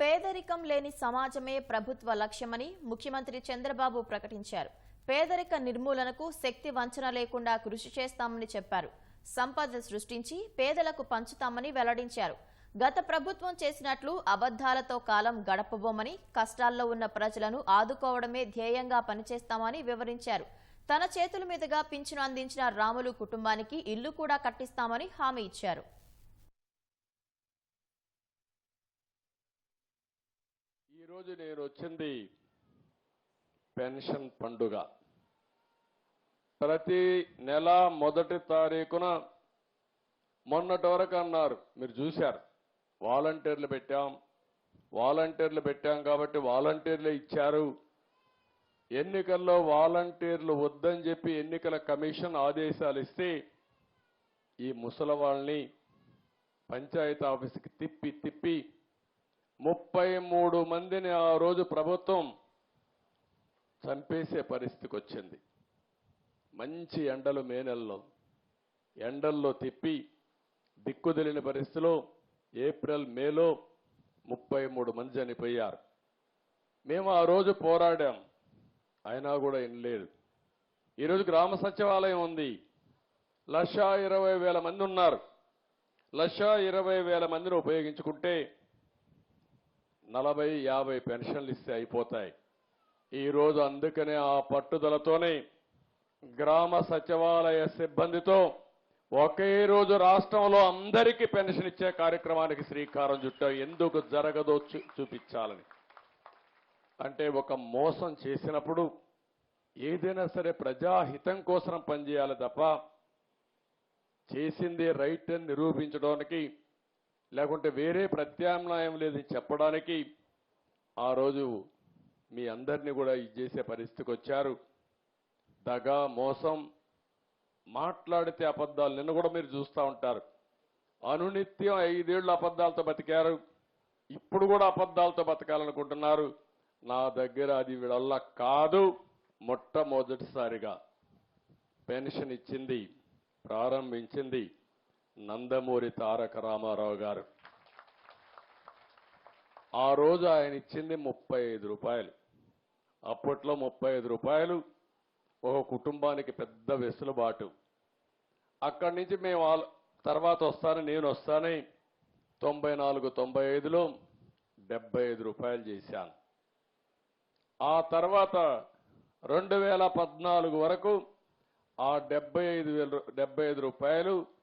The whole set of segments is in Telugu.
పేదరికం లేని సమాజమే ప్రభుత్వ లక్ష్యమని ముఖ్యమంత్రి చంద్రబాబు ప్రకటించారు. పేదరిక నిర్మూలనకు శక్తి వంచన లేకుండా కృషి చేస్తామని చెప్పారు. సంపద సృష్టించి పేదలకు పంచుతామని వెల్లడించారు. గత ప్రభుత్వం చేసినట్లు అబద్ధాలతో కాలం గడపబోమని కష్టాల్లో ఉన్న ప్రజలను ఆదుకోవడమే ధ్యేయంగా పనిచేస్తామని వివరించారు. తన చేతుల మీదుగా పింఛను అందించిన రాములు కుటుంబానికి ఇల్లు కూడా కట్టిస్తామని హామీ ఇచ్చారు. ఈరోజు నేను వచ్చింది పెన్షన్ పండుగ. ప్రతి నెల మొదటి తారీఖున మొన్నటి వరకు అన్నారు. మీరు చూశారు. వాలంటీర్లు పెట్టాం. వాలంటీర్లు పెట్టాం కాబట్టి వాలంటీర్లు ఇచ్చారు. ఎన్నికల్లో వాలంటీర్లు వద్దని చెప్పి ఎన్నికల కమిషన్ ఆదేశాలు ఇస్తే ఈ ముసలి వాళ్ళని పంచాయతీ ఆఫీస్కి తిప్పి తిప్పి ముప్పై మూడు మందిని ఆ రోజు ప్రభుత్వం చంపేసే పరిస్థితికి వచ్చింది. మంచి ఎండలు మే నెలలో. ఎండల్లో తిప్పి దిక్కుదిలిన పరిస్థితిలో ఏప్రిల్ మేలో ముప్పై మూడు మంది చనిపోయారు. మేము ఆ రోజు పోరాడాం. అయినా కూడా వినలేదు. ఈరోజు గ్రామ సచివాలయం ఉంది. లక్ష ఇరవై వేల మంది ఉన్నారు. లక్ష ఇరవై వేల మందిని ఉపయోగించుకుంటే నలభై యాభై పెన్షన్లు ఇస్తే అయిపోతాయి. ఈ రోజు అందుకనే ఆ పట్టుదలతోనే గ్రామ సచివాలయ సిబ్బందితో ఒకే రోజు రాష్ట్రంలో అందరికీ పెన్షన్ ఇచ్చే కార్యక్రమానికి శ్రీకారం చుట్టాం ఎందుకు జరగదో చూ- చూపించాలని. అంటే ఒక మోసం చేసినప్పుడు ఏదైనా సరే ప్రజాహితం కోసం పనిచేయాలి తప్ప చేసింది రైట్ అని నిరూపించడానికి లేకుంటే వేరే ప్రత్యామ్నాయం లేదని చెప్పడానికి ఆ రోజు మీ అందరినీ కూడా ఇది చేసే పరిస్థితికి వచ్చారు. దగా మోసం మాట్లాడితే అబద్ధాలు నిన్న కూడా మీరు చూస్తూ ఉంటారు. అనునిత్యం ఐదేళ్ళు అబద్ధాలతో బతికారు. ఇప్పుడు కూడా అబద్ధాలతో బతకాలనుకుంటున్నారు. నా దగ్గర అది వీళ్ళ కాదు. మొట్టమొదటిసారిగా పెన్షన్ ఇచ్చింది ప్రారంభించింది. నందమూరి తారక రామారావు గారు. ఆ రోజు ఆయన ఇచ్చింది ముప్పై ఐదు రూపాయలు. అప్పట్లో ముప్పై ఐదు రూపాయలు ఒక కుటుంబానికి పెద్ద వెసులుబాటు. అక్కడి నుంచి మేము వాళ్ళ తర్వాత వస్తాను నేను వస్తానని తొంభై నాలుగు తొంభై ఐదులో డెబ్బై ఐదు రూపాయలు చేశాను. ఆ తర్వాత రెండు వేల పద్నాలుగు వరకు ఆ డెబ్బై ఐదు వేల డెబ్బై ఐదు రూపాయలు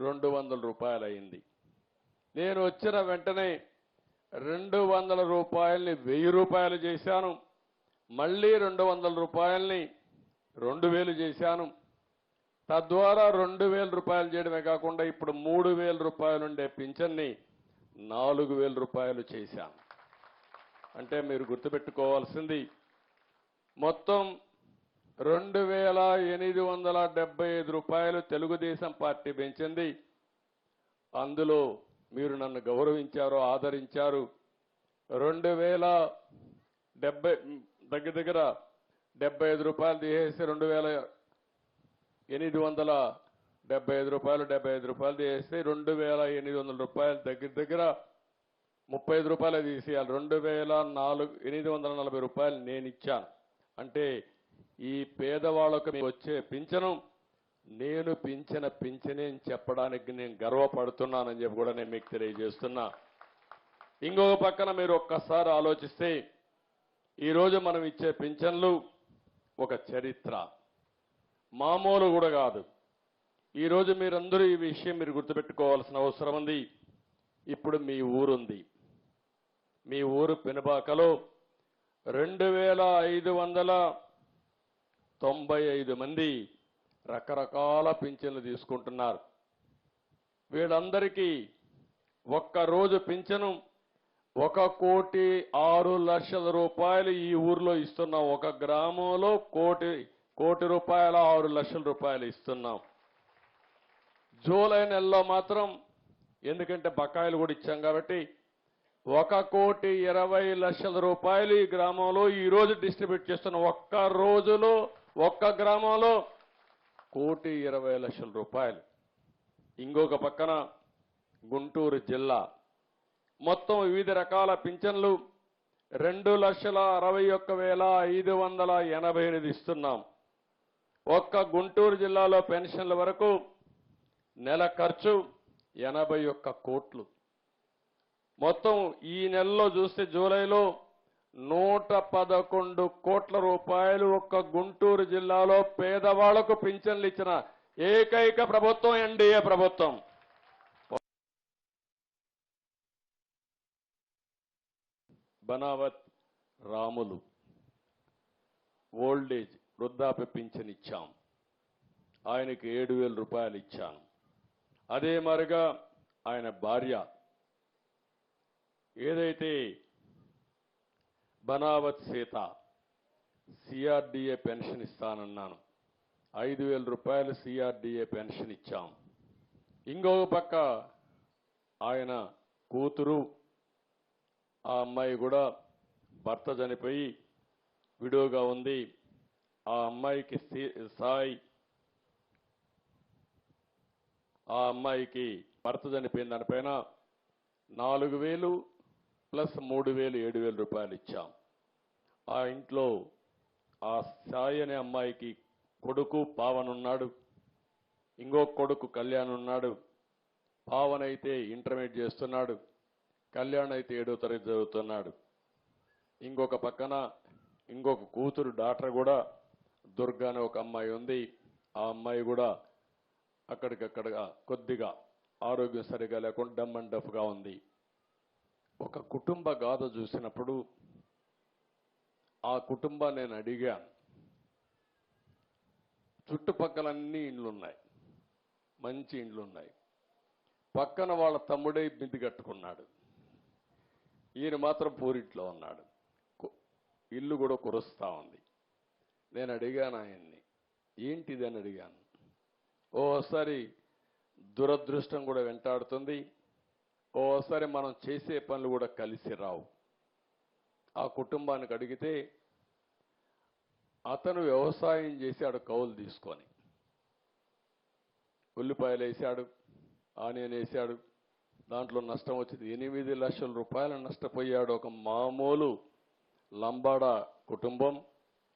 రెండు వందల రూపాయలు అయింది నేను వచ్చిన వెంటనే రెండు వందల రూపాయల్ని వెయ్యి రూపాయలు చేశాను. మళ్ళీ రెండు వందల రూపాయల్ని రెండు వేలు చేశాను. తద్వారా రెండు వేల రూపాయలు చేయడమే కాకుండా ఇప్పుడు మూడు వేల రూపాయలు ఉండే పింఛన్ని నాలుగు వేల రూపాయలు చేశాను. అంటే మీరు గుర్తుపెట్టుకోవాల్సింది మొత్తం రెండు వేల ఎనిమిది వందల డెబ్బై ఐదు రూపాయలు తెలుగుదేశం పార్టీ పెంచింది. అందులో మీరు నన్ను గౌరవించారు ఆదరించారు. రెండు వేల డెబ్బై దగ్గర దగ్గర డెబ్బై ఐదు రూపాయలు తీసేసి రెండు వేల ఎనిమిది వందల డెబ్బై ఐదు రూపాయలు డెబ్బై ఐదు రూపాయలు తీసేసి రెండు వేల ఎనిమిది వందల రూపాయలు దగ్గర దగ్గర ముప్పై ఐదు రూపాయలు తీసేయాలి. రెండు వేల నాలుగు ఎనిమిది వందల నలభై రూపాయలు నేను ఇచ్చాను. అంటే ఈ పేదవాళ్ళకు వచ్చే పింఛను నేను పింఛన పింఛనే అని చెప్పడానికి నేను గర్వపడుతున్నానని చెప్పి కూడా నేను మీకు తెలియజేస్తున్నా. ఇంకొక పక్కన మీరు ఒక్కసారి ఆలోచిస్తే ఈరోజు మనం ఇచ్చే పింఛన్లు ఒక చరిత్ర. మామూలు కూడా కాదు. ఈరోజు మీరందరూ ఈ విషయం మీరు గుర్తుపెట్టుకోవాల్సిన అవసరం ఉంది. ఇప్పుడు మీ ఊరుంది. మీ ఊరు పెనుబాకలో రెండు వేల ఐదు వందల తొంభై ఐదు మంది రకరకాల పింఛన్లు తీసుకుంటున్నారు. వీళ్ళందరికీ ఒక్క రోజు పింఛను ఒక కోటి ఆరు లక్షల రూపాయలు ఈ ఊర్లో ఇస్తున్నాం. ఒక గ్రామంలో కోటి కోటి రూపాయల ఆరు లక్షల రూపాయలు ఇస్తున్నాం. జూలై నెలలో మాత్రం ఎందుకంటే బకాయిలు కూడా ఇచ్చాం కాబట్టి ఒక కోటి ఇరవై లక్షల రూపాయలు ఈ గ్రామంలో ఈరోజు డిస్ట్రిబ్యూట్ చేస్తున్న ఒక్క రోజులో ఒక్క గ్రామంలో కోటి ఇరవై లక్షల రూపాయలు. ఇంకొక పక్కన గుంటూరు జిల్లా. మొత్తం వివిధ రకాల పింఛన్లు రెండు లక్షల అరవై ఒక్క వేల ఐదు వందల ఎనభై ఎనిమిది ఇస్తున్నాం. ఒక్క గుంటూరు జిల్లాలో పెన్షన్ల వరకు నెల ఖర్చు ఎనభై ఒక్క కోట్లు. మొత్తం ఈ నెలలో చూస్తే జూలైలో నూట పదకొండు కోట్ల రూపాయలు ఒక్క గుంటూరు జిల్లాలో పేదవాళ్ళకు పింఛన్లు ఇచ్చిన ఏకైక ప్రభుత్వం ఎన్డీఏ ప్రభుత్వం. బనావత్ రాములు ఓల్డేజ్ వృద్ధాప్య పింఛన్ ఇచ్చాం. ఆయనకి ఏడు వేల రూపాయలు ఇచ్చాను. అదే మరిగా ఆయన భార్య ఏదైతే బనావత్ సీత సిఆర్డిఏ పెన్షన్ ఇస్తానన్నాను. ఐదు వేల రూపాయలు సిఆర్డిఏ పెన్షన్ ఇచ్చాం. ఇంకొక పక్క ఆయన కూతురు ఆ అమ్మాయి కూడా భర్త చనిపోయి విడోగా ఉంది. ఆ అమ్మాయికి సాయి ఆ అమ్మాయికి భర్త చనిపోయిన దానిపైన నాలుగు వేలు ప్లస్ మూడు వేలు ఏడు వేల రూపాయలు ఇచ్చాం. ఆ ఇంట్లో ఆ సాయి అనే అమ్మాయికి కొడుకు పావన్ ఉన్నాడు ఇంకో కొడుకు కళ్యాణ్ ఉన్నాడు పావన్ అయితే ఇంటర్మీడియట్ చేస్తున్నాడు. కళ్యాణ్ అయితే ఏడో తరగతి చదువుతున్నాడు. ఇంకొక పక్కన ఇంకొక కూతురు డాక్టర్ కూడా దుర్గా అనే ఒక అమ్మాయి ఉంది. ఆ అమ్మాయి కూడా అక్కడికక్కడగా కొద్దిగా ఆరోగ్యం సరిగా లేకుండా డమ్ అండ్ డఫ్గా ఉంది. ఒక కుటుంబ గాథ చూసినప్పుడు ఆ కుటుంబాన్ని నేను అడిగాను చుట్టుపక్కల అన్ని ఇండ్లు ఉన్నాయి మంచి ఇండ్లు ఉన్నాయి పక్కన వాళ్ళ తమ్ముడే బింది కట్టుకున్నాడు. ఈయన మాత్రం పూరిట్లో ఉన్నాడు. ఇల్లు కూడా కురుస్తా ఉంది. నేను అడిగాను ఆయన్ని ఏంటిది? అని అడిగాను. ఓసారి దురదృష్టం కూడా వెంటాడుతుంది. ఓసారి మనం చేసే పనులు కూడా కలిసి రావు. ఆ కుటుంబానికి అడిగితే అతను వ్యవసాయం చేశాడు కౌలు తీసుకొని. ఉల్లిపాయలు వేశాడు ఆనియన్ వేశాడు దాంట్లో నష్టం వచ్చింది. ఎనిమిది లక్షల రూపాయలు నష్టపోయాడు ఒక మామూలు లంబాడా కుటుంబం.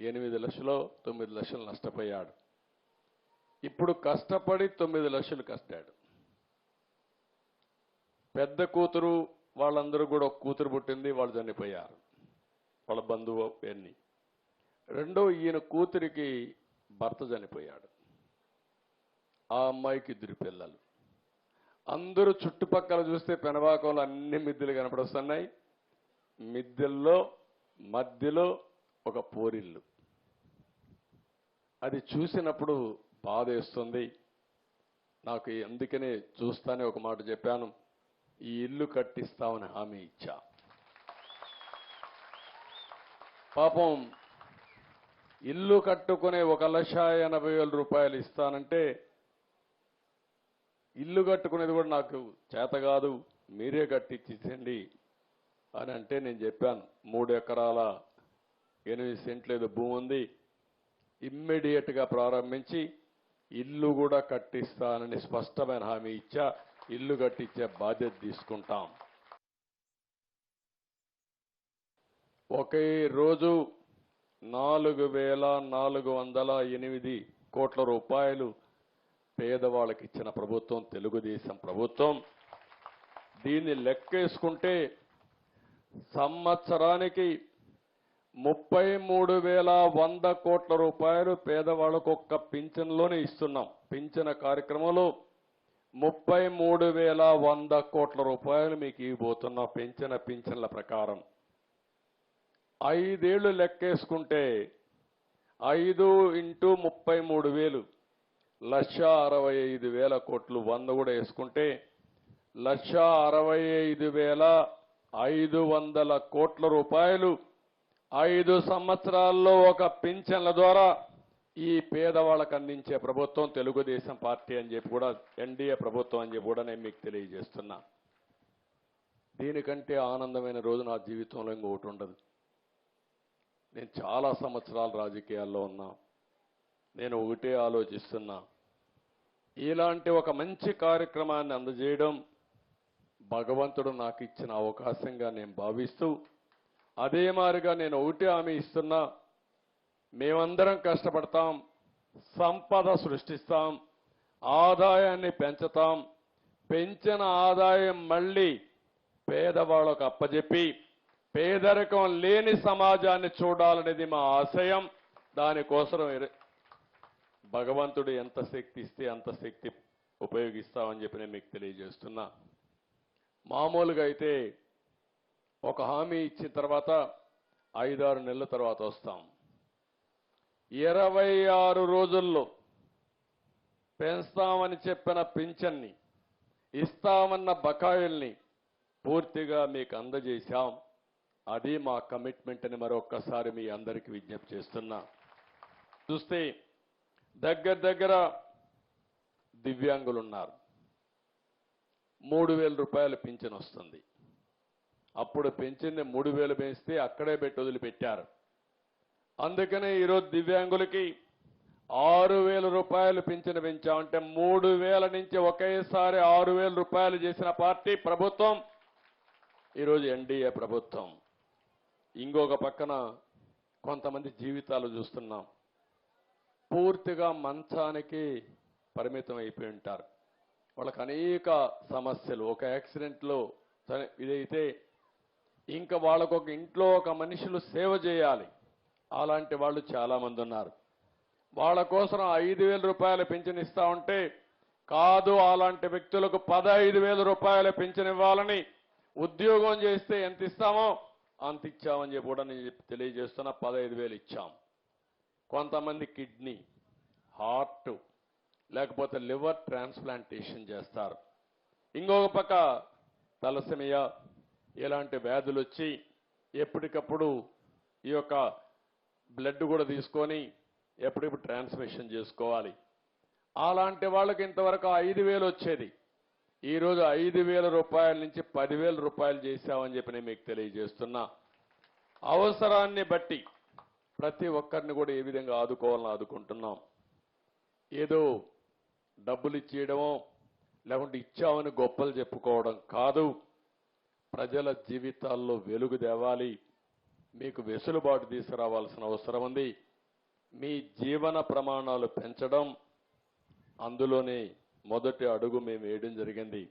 ఎనిమిది లక్షలు తొమ్మిది లక్షలు నష్టపోయాడు. ఇప్పుడు కష్టపడి తొమ్మిది లక్షలు కష్టాడు పెద్ద కూతురు వాళ్ళందరూ కూడా ఒక కూతురు పుట్టింది వాళ్ళు చనిపోయారు. వాళ్ళ బంధువు ఎన్ని. రెండో ఈయన కూతురికి భర్త చనిపోయాడు. ఆ అమ్మాయికి ఇద్దరు పిల్లలు. అందరూ చుట్టుపక్కల చూస్తే పెనవాకంలో అన్ని మిద్దెలు కనపడొస్తున్నాయి. మిద్దెల్లో మధ్యలో ఒక పోరిల్లు. అది చూసినప్పుడు బాధేస్తుంది నాకు అందుకనే చూస్తానే ఒక మాట చెప్పాను. ఈ ఇల్లు కట్టిస్తామని హామీ ఇచ్చా. పాపం ఇల్లు కట్టుకునే ఒక లక్ష ఎనభై వేల రూపాయలు ఇస్తానంటే ఇల్లు కట్టుకునేది కూడా నాకు చేత కాదు మీరే కట్టించండి అని అంటే నేను చెప్పాను. మూడు ఎకరాల ఎనిమిది సెంట్లు ఏదో భూమి ఉంది. ఇమ్మీడియట్గా ప్రారంభించి ఇల్లు కూడా కట్టిస్తానని స్పష్టమైన హామీ ఇచ్చా ఇల్లు కట్టించే బాధ్యత తీసుకుంటాం. ఒకే రోజు నాలుగు వేల నాలుగు వందల ఎనిమిది కోట్ల రూపాయలు పేదవాళ్ళకి ఇచ్చిన ప్రభుత్వం తెలుగుదేశం ప్రభుత్వం. దీన్ని లెక్కేసుకుంటే సంవత్సరానికి ముప్పై మూడు వేల వంద కోట్ల రూపాయలు పేదవాళ్ళకు ఒక్క పింఛన్లోనే ఇస్తున్నాం. పింఛన కార్యక్రమంలో ముప్పై మూడు వేల వంద కోట్ల రూపాయలు మీకు ఇవ్వబోతున్నాం. పెంచిన పింఛన్ల ప్రకారం. ఐదేళ్ళు లెక్కేసుకుంటే ఐదు ఇంటూ ముప్పై మూడు వేలు. లక్ష అరవై ఐదు వేల కోట్లు వంద కూడా వేసుకుంటే లక్ష అరవై ఐదు వేల ఐదు వందల కోట్ల రూపాయలు. ఐదు సంవత్సరాల్లో ఒక పింఛన్ల ద్వారా ఈ పేదవాళ్ళకు అందించే ప్రభుత్వం తెలుగుదేశం పార్టీ అని చెప్పి కూడా ఎన్డీఏ ప్రభుత్వం అని చెప్పి కూడా నేను మీకు తెలియజేస్తున్నా. దీనికంటే ఆనందమైన రోజు నా జీవితంలో ఇంకొకటి ఉండదు. నేను చాలా సంవత్సరాలు రాజకీయాల్లో ఉన్నా. నేను ఒకటే ఆలోచిస్తున్నా. ఇలాంటి ఒక మంచి కార్యక్రమాన్ని అందజేయడం భగవంతుడు నాకు ఇచ్చిన అవకాశంగా నేను భావిస్తూ అదే మారిగా నేను ఒకటి హామీ ఇస్తున్నా. మేమందరం కష్టపడతాం సంపద సృష్టిస్తాం ఆదాయాన్ని పెంచుతాం పెంచిన ఆదాయం మళ్ళీ పేదవాళ్ళకు అప్పజెప్పి పేదరికం లేని సమాజాన్ని చూడాలనేది మా ఆశయం. దానికోసం భగవంతుడు ఎంత శక్తి ఇస్తే అంత శక్తి ఉపయోగిస్తామని చెప్పి నేను మీకు తెలియజేస్తున్నా. మామూలుగా అయితే ఒక హామీ ఇచ్చిన తర్వాత ఐదారు నెలల తర్వాత వస్తాం. ఇరవై ఆరు రోజుల్లో పెంచుతామని చెప్పిన పింఛన్ని ఇస్తామన్న బకాయిల్ని పూర్తిగా మీకు అందజేశాం. అది మా కమిట్మెంట్ అని మరొక్కసారి మీ అందరికీ విజ్ఞప్తి చేస్తున్నా. చూస్తే దగ్గర దగ్గర దివ్యాంగులు ఉన్నారు మూడు వేల రూపాయలు పింఛన్ వస్తుంది. అప్పుడు పెంచింది మూడు వేలు పెంచితే అక్కడే పెట్టి వదిలిపెట్టారు. అందుకనే ఈరోజు దివ్యాంగులకి ఆరు వేల రూపాయలు పింఛను పెంచామంటే మూడు వేల నుంచి ఒకేసారి ఆరు వేల రూపాయలు చేసిన పార్టీ ప్రభుత్వం ఈరోజు ఎన్డీఏ ప్రభుత్వం. ఇంకొక పక్కన కొంతమంది జీవితాలు చూస్తున్నాం. పూర్తిగా మంచానికి పరిమితం అయిపోయి ఉంటారు. వాళ్ళకి అనేక సమస్యలు. ఒక యాక్సిడెంట్లో ఇదైతే ఇంకా వాళ్ళకు ఒక ఇంట్లో ఒక మనుషులు సేవ చేయాలి. అలాంటి వాళ్ళు చాలామంది ఉన్నారు. వాళ్ళ కోసం ఐదు వేల రూపాయల పింఛను ఇస్తా ఉంటే కాదు అలాంటి వ్యక్తులకు పదహైదు వేల రూపాయల పింఛను ఇవ్వాలని ఉద్యోగం చేస్తే ఎంత ఇస్తామో అంత ఇచ్చామని చెప్పి కూడా నేను చెప్పి తెలియజేస్తున్నా పదహైదు వేలు ఇచ్చాం. కొంతమంది కిడ్నీ హార్ట్ లేకపోతే లివర్ ట్రాన్స్ప్లాంటేషన్ చేస్తారు. ఇంకొక పక్క తలసమియా ఇలాంటి వ్యాధులు వచ్చి ఎప్పటికప్పుడు ఈ యొక్క బ్లడ్ కూడా తీసుకొని ఎప్పటికప్పుడు ట్రాన్స్మిషన్ చేసుకోవాలి. అలాంటి వాళ్ళకి ఇంతవరకు ఐదు వేలు వచ్చేది. ఈరోజు ఐదు వేల రూపాయల నుంచి పదివేల రూపాయలు చేశామని చెప్పి నేను మీకు తెలియజేస్తున్నా. అవసరాన్ని బట్టి ప్రతి ఒక్కరిని కూడా ఏ విధంగా ఆదుకోవాలని ఆదుకుంటున్నాం. ఏదో డబ్బులు ఇచ్చేయడమో లేకుంటే ఇచ్చామని గొప్పలు చెప్పుకోవడం కాదు. ప్రజల జీవితాల్లో వెలుగు తేవాలి. మీకు వెసులుబాటు తీసుకురావాల్సిన అవసరం ఉంది. మీ జీవన ప్రమాణాలు పెంచడం అందులోనే మొదటి అడుగు మేము వేయడం జరిగింది.